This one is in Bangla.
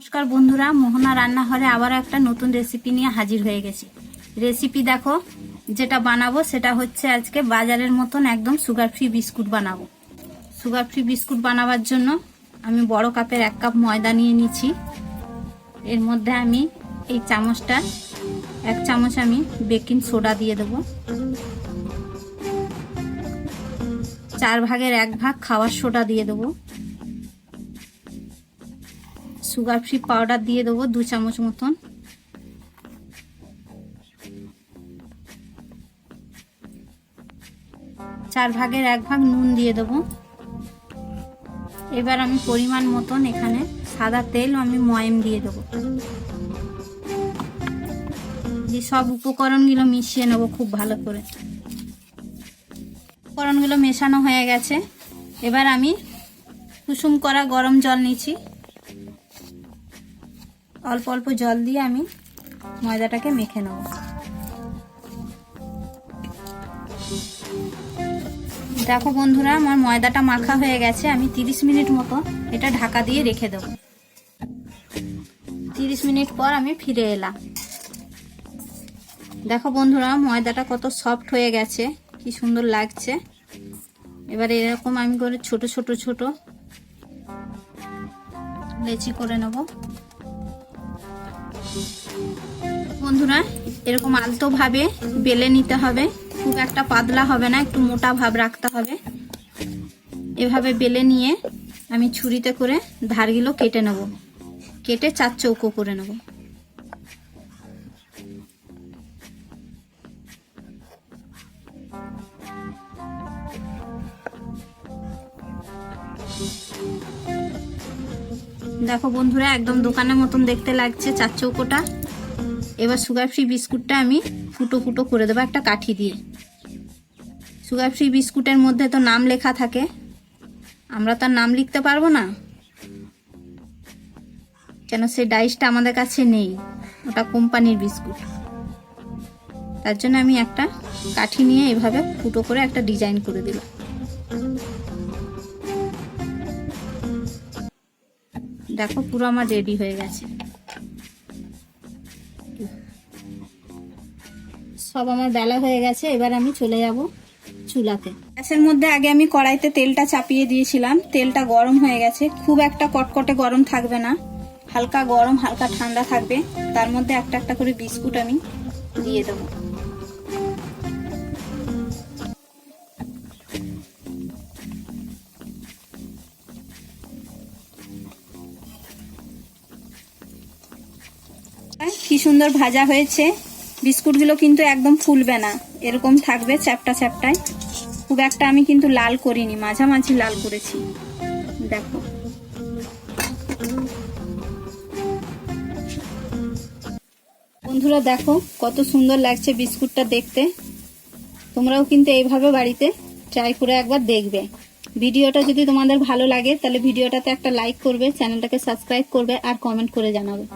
নমস্কার বন্ধুরা, মোহনা রান্নাঘরে আবার একটা নতুন রেসিপি নিয়ে হাজির হয়ে গেছি। রেসিপি দেখো, যেটা বানাবো সেটা হচ্ছে আজকে বাজারের মতন একদম সুগার ফ্রি বিস্কুট বানাবো। সুগার ফ্রি বিস্কুট বানাবার জন্য আমি বড় কাপের এক কাপ ময়দা নিয়ে নিচ্ছি। এর মধ্যে আমি এই চামচটা, এক চামচ আমি বেকিং সোডা দিয়ে দেবো। চার ভাগের এক ভাগ খাওয়ার সোডা দিয়ে দেবো। সুগার ফ্রি পাউডার দিয়ে দেবো দু চামচ মতন। চার ভাগের এক ভাগ নুন দিয়ে দেবো। এবার আমি পরিমাণ মতন এখানে সাদা তেল আমি ময়েম দিয়ে দেবো। দিয়ে সব উপকরণগুলো মিশিয়ে নেব খুব ভালো করে। উপকরণগুলো মেশানো হয়ে গেছে। এবার আমি কুসুম করা গরম জল নিচ্ছি। অল্প অল্প জল দিয়ে আমি ময়দাটাকে মেখে নেব। দেখো বন্ধুরা, আমার ময়দাটা মাখা হয়ে গেছে। আমি 30 মিনিট মতো এটা ঢাকা দিয়ে রেখে দেব। 30 মিনিট পর আমি ফিরে এলাম। দেখো বন্ধুরা, ময়দাটা কত সফট হয়ে গেছে, কি সুন্দর লাগছে। এবার এরকম আমি করে ছোট ছোট ছোট লেচি করে নেব। বন্ধুরা, এরকম আলতো ভাবে বেলে নিতে হবে। খুব একটা পাতলা হবে না, একটু মোটা ভাব রাখতে হবে। এভাবে বেলে নিয়ে আমি ছুরিতে করে ধারগুলো কেটে নেব। কেটে চার চৌকো করে নেব। দেখো বন্ধুরা, একদম দোকানের মতন দেখতে লাগছে চার চৌকোটা। এবার সুগার ফ্রি বিস্কুটটা আমি ফুটো ফুটো করে দেবো একটা কাঠি দিয়ে। সুগার ফ্রি বিস্কুটের মধ্যে তো নাম লেখা থাকে। আমরা তো আর নাম লিখতে পারব না। কেন সেই ডাইসটা আমাদের কাছে নেই, ওটা কোম্পানির বিস্কুট। তার জন্য আমি একটা কাঠি নিয়ে এভাবে ফুটো করে একটা ডিজাইন করে দিলাম। দেখো, পুরো আমার রেডি হয়ে গেছে। সব আমার বেলা হয়ে গেছে, এবার আমি চলে যাব চুলাতে। গ্যাসের মধ্যে আগে আমি কড়াইতে তেলটা চাপিয়ে দিয়েছিলাম। তেলটা গরম হয়ে গেছে। খুব একটা কটকটে গরম থাকবে না। হালকা গরম, হালকা ঠান্ডা থাকবে। তার মধ্যে একটা একটা করে বিস্কুট আমি দিয়ে দেবো। কি সুন্দর ভাজা হয়েছে। বিস্কুটগুলো কিন্তু একদম ফুলবে না। এরকম থাকবে চ্যাপটা চ্যাপটায়। খুব একটা আমি কিন্তু লাল করিনি, মাঝামাঝি লাল করেছি। দেখো। বন্ধুরা দেখো, কত সুন্দর লাগছে বিস্কুটটা দেখতে। তোমরাও কিন্তু এইভাবে বাড়িতে ট্রাই করে একবার দেখবে। ভিডিওটা যদি তোমাদের ভালো লাগে, তাহলে ভিডিওটাতে একটা লাইক করবে, চ্যানেলটাকে সাবস্ক্রাইব করবে আর কমেন্ট করে জানাবে।